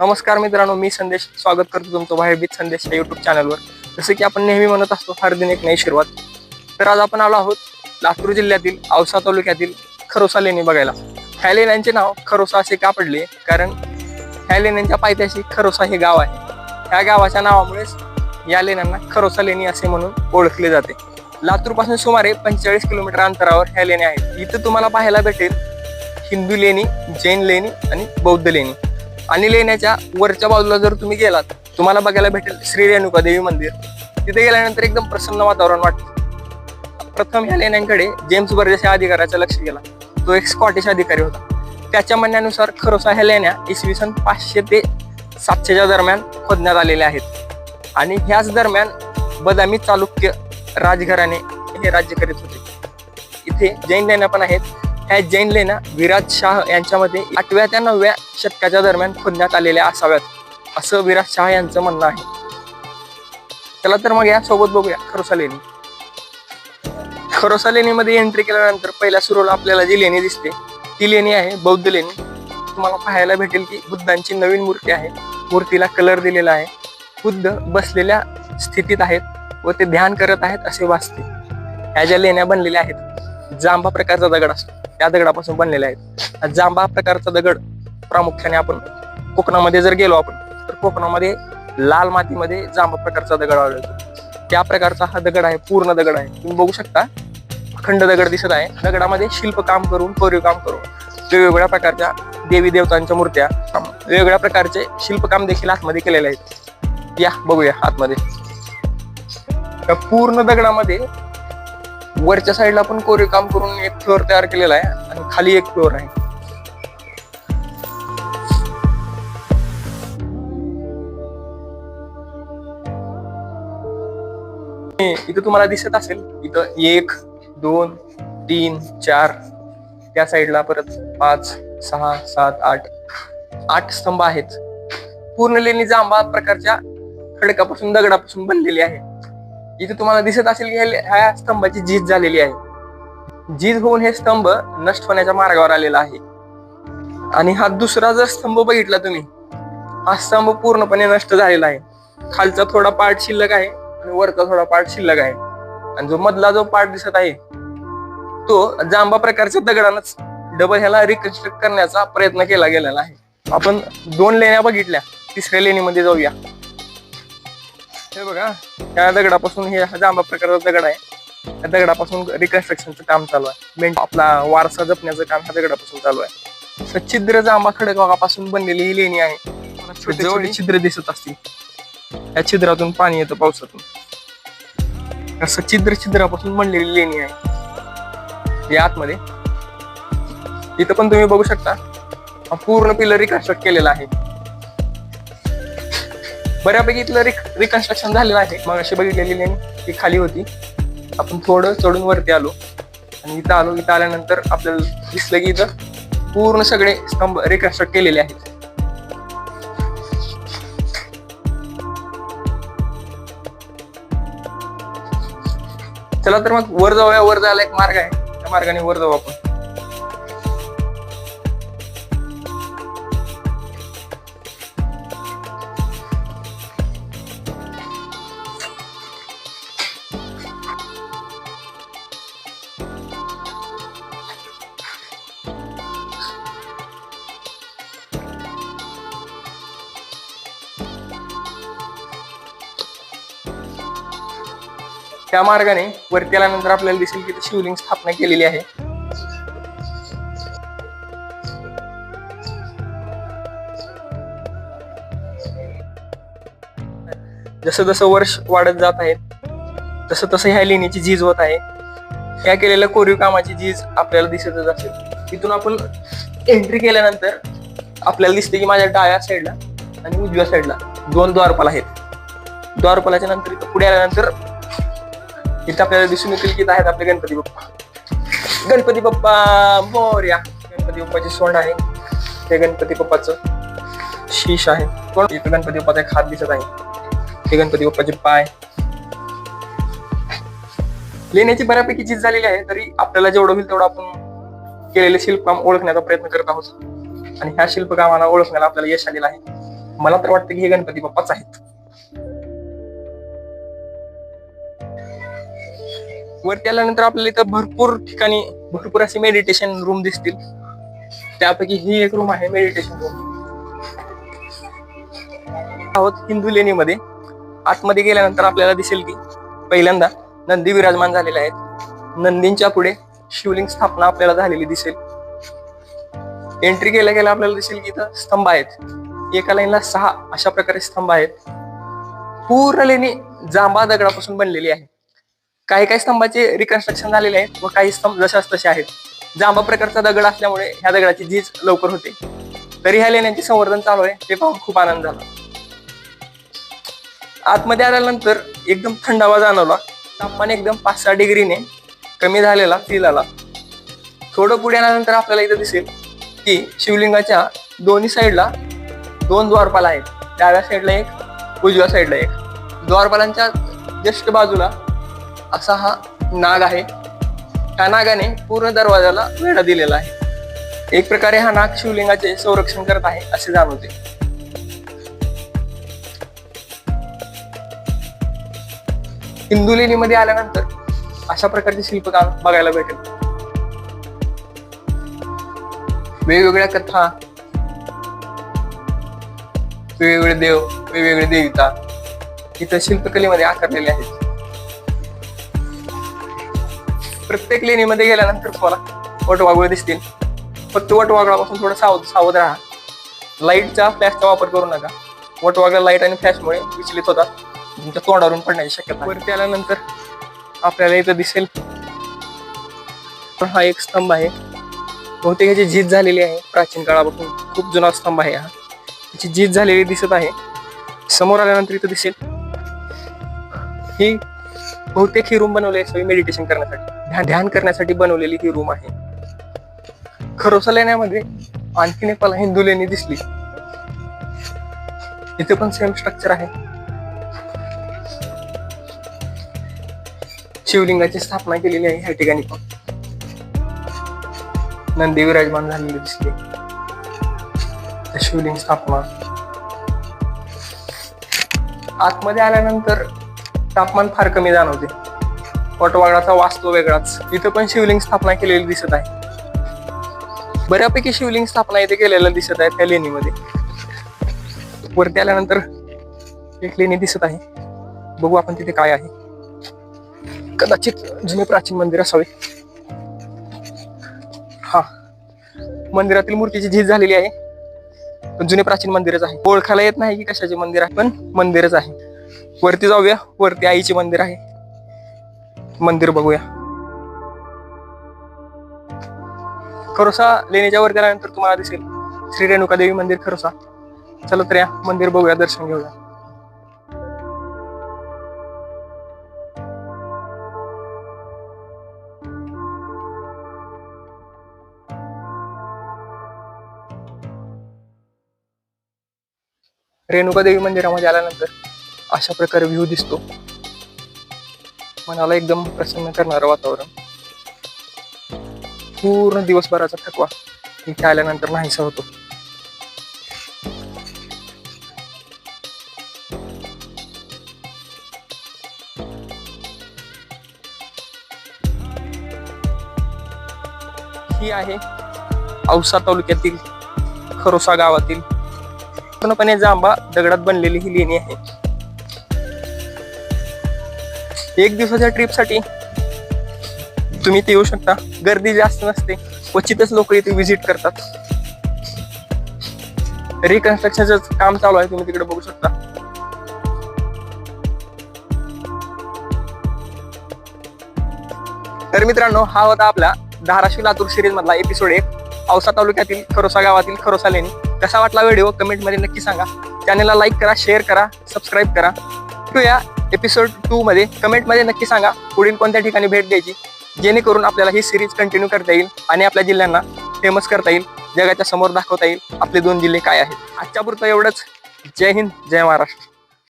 नमस्कार मित्रांनो मी संदेश स्वागत करतो तुमचं बाहेरबीत संदेश या युट्यूब चॅनलवर जसं की आपण नेहमी म्हणत असतो हर दिन एक नाही सुरुवात. तर आज आपण आलो आहोत लातूर जिल्ह्यातील औसा तालुक्यातील खरोसा लेणी बघायला. ह्या लेण्यांचे नाव खरोसा असे का पडले? कारण ह्या लेण्यांच्या पायथ्याशी खरोसा हे गाव आहे. ह्या गावाच्या नावामुळेच या लेण्यांना खरोसा लेणी असे म्हणून ओळखले जाते. लातूरपासून सुमारे पंचेचाळीस किलोमीटर अंतरावर ह्या लेण्या आहेत. इथं तुम्हाला पाहायला भेटेल हिंदू लेणी जैन लेणी आणि बौद्ध लेणी. आणि लेण्याच्या वरच्या बाजूला जर तुम्ही गेलात तुम्हाला बघायला भेटेल श्री रेणुका देवी मंदिर. तिथे गेल्यानंतर एकदम प्रसन्न वातावरण वाटतं. प्रथम ह्या लेण्यांकडे जेम्स बर्जेस या अधिकाऱ्याचं लक्ष गेला. तो एक स्कॉटिश अधिकारी होता. त्याच्या म्हणण्यानुसार खरोसा ह्या लेण्या इसवी सन पाचशे ते सातशेच्या दरम्यान खोदण्यात आलेल्या आहेत. आणि ह्याच दरम्यान बदामी चालुक्य राजघराणे हे राज्य करीत होते. इथे जैन लेण्या पण आहेत. ह्या जैन लेण्या विराज शाह यांच्यामध्ये आठव्या त्या नवव्या शतकाच्या दरम्यान खोदण्यात आलेल्या असाव्यात असं विराज शाह यांचं म्हणणं आहे. चला तर मग या सोबत बघूया खरोसा लेणी खरोसा लेणीमध्ये एंट्री केल्यानंतर पहिल्या सुरुवाला आपल्याला जी लेणी दिसते ती लेणी आहे बौद्ध लेणी. तुम्हाला पाहायला भेटेल की बुद्धांची नवीन मूर्ती आहे. मूर्तीला कलर दिलेला आहे. बुद्ध बसलेल्या स्थितीत आहेत व ते ध्यान करत आहेत असे वाचते. ह्या ज्या लेण्या बनलेल्या आहेत जांबा प्रकारचा दगड असतो. त्या दगडापासून बनलेल्या आहेत. जांबा प्रकारचा दगड प्रामुख्याने आपण कोकणामध्ये जर गेलो आपण तर कोकणामध्ये लाल मातीमध्ये जांबा प्रकारचा दगड आढळतो. त्या प्रकारचा हा दगड आहे पूर्ण दगड आहे. तुम्ही बघू शकता अखंड दगड दिसत आहे. दगडामध्ये शिल्पकाम करून कोरीव काम करून वेगवेगळ्या प्रकारच्या देवी देवतांच्या मूर्त्या वेगवेगळ्या प्रकारचे शिल्पकाम देखील आतमध्ये केलेले आहेत. या बघूया आतमध्ये. पूर्ण दगडामध्ये वरच्या साईडला पण कोरीव काम करून एक फ्लोअर तयार केलेला आहे आणि खाली एक फ्लोअर आहे. इथं तुम्हाला दिसत असेल इथं एक दोन तीन चार त्या साईडला परत पाच सहा सात आठ आठ स्तंभ आहेत. पूर्ण लेणी जांबा प्रकारच्या खडकापासून दगडापासून बनलेली आहे. इथे तुम्हाला दिसत असेल की ह्या- स्तंभाची झीज झालेली आहे. झीज होऊन हे स्तंभ नष्ट होण्याच्या मार्गावर आलेला आहे. आणि हा दुसरा जर स्तंभ बघितला तुम्ही हा स्तंभ पूर्णपणे नष्ट झालेला आहे. खालचा थोडा पार्ट शिल्लक आहे आणि वरचा थोडा पार्ट शिल्लक आहे. आणि जो मधला जो पार्ट दिसत आहे तो जांबा प्रकारच्या दगडानच डबल ह्याला रिकन्स्ट्रक्ट करण्याचा प्रयत्न केला गेलेला आहे. आपण दोन लेण्या बघितल्या. तिसऱ्या लेणीमध्ये जाऊया. हे बघा त्या दगडापासून हे हा जांबा प्रकारचा दगड आहे. त्या दगडापासून रिकन्स्ट्रक्शनचं काम चालू आहे. मेन आपला वारसा जपण्याचं काम ह्या दगडापासून चालू आहे. सच्छिद्र जांबा खडकापासून बनलेली ही लेणी आहे. छोटे छोटे छिद्र दिसत असतील. या छिद्रातून पाणी येतं पावसातून. असं छिद्र छिद्रापासून बनलेली लेणी आहे. या आतमध्ये. इथं पण तुम्ही बघू शकता. हा पूर्ण पिलर रिकन्स्ट्रक्ट केलेला आहे. बऱ्यापैकी इथलं रिकन्स्ट्रक्शन झालेलं आहे. मग अशी बघितलेली लेणी ती खाली होती. आपण थोडं चढून वरती आलो. आणि इथं आलो इथं आल्यानंतर आपल्याला दिसलं की इथं पूर्ण सगळे स्तंभ रिकन्स्ट्रक्ट केलेले आहेत. चला तर मग वर जाऊया. वर जायला एक मार्ग आहे. त्या मार्गाने वर जाऊ आपण. त्या मार्गाने वरती आल्यानंतर आपल्याला दिसेल की शिवलिंग स्थापना केलेली आहे. जसं जसं वर्ष वाढत जात आहे तसं तसं ह्या लेणीची झीज होत आहे. ह्या केलेल्या कोरीव कामाची झीज आपल्याला दिसतच असेल. तिथून आपण एंट्री केल्यानंतर आपल्याला दिसते की माझ्या डाव्या साईडला आणि उजव्या साईडला दोन द्वारपाल आहेत. द्वारपालाच्या नंतर पुढे आल्यानंतर इथं आपल्याला दिसून येतील की आहेत आपले गणपती बाप्पा. गणपती बाप्पा मोर्या. गणपती बाप्पाची सोंड आहे. हे गणपती बाप्पाचं शीश आहे. कोण? इथं गणपती बाप्पाचा एक हात दिसत आहे. हे गणपती बाप्पाचे पाय. लेण्याची बऱ्यापैकी चीज झालेली आहे तरी आपल्याला जेवढं होईल तेवढं आपण केलेले शिल्पकाम ओळखण्याचा प्रयत्न करत आहोत. आणि ह्या शिल्पकामाला ओळखण्याला आपल्याला यश आलेलं आहे. मला तर वाटतं की हे गणपती बाप्पाच आहेत. वरती आल्यानंतर आपल्याला इथं भरपूर ठिकाणी भरपूर असे मेडिटेशन रूम दिसतील. त्यापैकी ही एक रूम आहे मेडिटेशन रूम आहोत हिंदू लेणीमध्ये आतमध्ये गेल्यानंतर आपल्याला दिसेल की पहिल्यांदा नंदी विराजमान झालेले आहेत. नंदींच्या पुढे शिवलिंग स्थापना आपल्याला झालेली दिसेल. एंट्री केल्या गेल्या आपल्याला दिसेल की इथं स्तंभ आहेत. एका लाईनला सहा अशा प्रकारे स्तंभ आहेत. पूर्ण लेणी जांबा दगडापासून बनलेली आहे. काही काही स्तंभाचे रिकन्स्ट्रक्शन झालेले आहेत व काही स्तंभ जशाच तसे आहेत. जांबा प्रकारचा दगड असल्यामुळे ह्या दगडाची झीज लवकर होते. तरी ह्या लेण्यांचे संवर्धन चालू आहे ते पाहून खूप आनंद झाला. आतमध्ये आल्यानंतर एकदम थंडावा जाणवला. तापमान एकदम पाच सहा डिग्रीने कमी झालेला फील आला. थोडं पुढे आल्यानंतर आपल्याला इथं दिसेल की शिवलिंगाच्या दोन्ही साईडला दोन द्वारपाल आहेत. डाव्या साईडला एक उजव्या साईडला एक. द्वारपालांच्या जस्ट बाजूला असा हा नाग आहे. त्या नागाने पूर्ण दरवाजाला वेढा दिलेला आहे. एक प्रकारे हा नाग शिवलिंगाचे संरक्षण करत आहे असे जाणवते. हिंदू लेणीमध्ये आल्यानंतर अशा प्रकारचे शिल्पकार बघायला भेटेल? वेगवेगळ्या कथा वेगवेगळे देव वेगवेगळे देवता इथं शिल्पकलेमध्ये आकारलेले आहेत. प्रत्येक लेणीमध्ये गेल्यानंतर तुम्हाला वटवागुळे दिसतील. फक्त वटवागळापासून थोडं सावध सावध राहा. लाईटचा फ्लॅशचा वापर करू नका. वटवाघळा लाइट आणि फ्लॅशमुळे विचलित होतात. तुमच्या तोंडावरून पडण्याची शक्यता वरती आल्यानंतर आपल्याला इथं दिसेल. हा एक स्तंभ आहे. बहुतेक ह्याची जीत झालेली आहे. प्राचीन काळापासून खूप जुना स्तंभ आहे हा. याची झीज झालेली दिसत आहे. समोर आल्यानंतर इथं दिसेल. ही बहुतेक ही रूम बनवली आहे सगळी मेडिटेशन करण्यासाठी. ध्यान ध्यान करण्यासाठी बनवलेली ही रूम आहे. खरोसा लेण्यामध्ये आणखीन एक मला हिंदू लेणी दिसली. इथे पण सेम स्ट्रक्चर आहे. शिवलिंगाची स्थापना केलेली आहे ह्या ठिकाणी पण. नंदी विराजमान झालेले दिसले. शिवलिंग स्थापना. आतमध्ये आल्यानंतर तापमान फार कमी जाणवते. वटवागडाचा वास्तव वेगळाच. इथं पण शिवलिंग स्थापना केलेली दिसत आहे. बऱ्यापैकी शिवलिंग स्थापना इथे केलेल्या दिसत आहे त्या लेणीमध्ये. वरती आल्यानंतर एक लेणी दिसत आहे. बघू आपण तिथे काय आहे. कदाचित जुने प्राचीन मंदिर असावे. हा. मंदिरातील मूर्तीची झीज झालेली आहे. पण जुने प्राचीन मंदिरच आहे. ओळखायला येत नाही की कशाचे मंदिर आहे पण मंदिरच आहे. वरती जाऊया. वरती आईचे मंदिर आहे. मंदिर बघूया. खरोसा लेण्याच्या वर गेल्यानंतर तुम्हाला दिसेल. श्री रेणुका देवी मंदिर खरोसा. चला तर या मंदिर बघूया दर्शन घेऊया. रेणुका देवी मंदिरामध्ये आल्यानंतर अशा प्रकारे व्ह्यू दिसतो. मनाला एकदम प्रसन्न करणारं वातावरण. पूर्ण दिवसभराचा थकवा इथे आल्यानंतर नाहीसा होतो. ही आहे औसा तालुक्यातील खरोसा गावातील. पूर्णपणे जांबा दगडात बनलेली ही लेणी आहे. एक दिवसाच्या ट्रिपसाठी तुम्ही इथे येऊ शकता. गर्दी जास्त नसते. क्वचितच लोक इथे व्हिजिट करतात. रिकन्स्ट्रक्शनचं काम चालू आहे तुम्ही तिकडे बघू शकता. तर मित्रांनो हा होता आपला धाराशिव लातूर सिरीज मधला एपिसोड एक. औसा तालुक्यातील खरोसा गावातील खरोसा लेणी. कसा वाटला व्हिडिओ कमेंटमध्ये नक्की सांगा. चॅनेलला लाईक करा शेअर करा सबस्क्राईब करा. भेटूया एपिसोड टूमध्ये कमेंटमध्ये नक्की सांगा पुढील कोणत्या ठिकाणी भेट द्यायची जेणेकरून आपल्याला ही सिरीज कंटिन्यू करता येईल आणि आपल्या जिल्ह्यांना फेमस करता येईल जगाच्या समोर दाखवता येईल आपले दोन जिल्हे काय आहेत. आजच्या पुरतं एवढंच. जय हिंद जय महाराष्ट्र.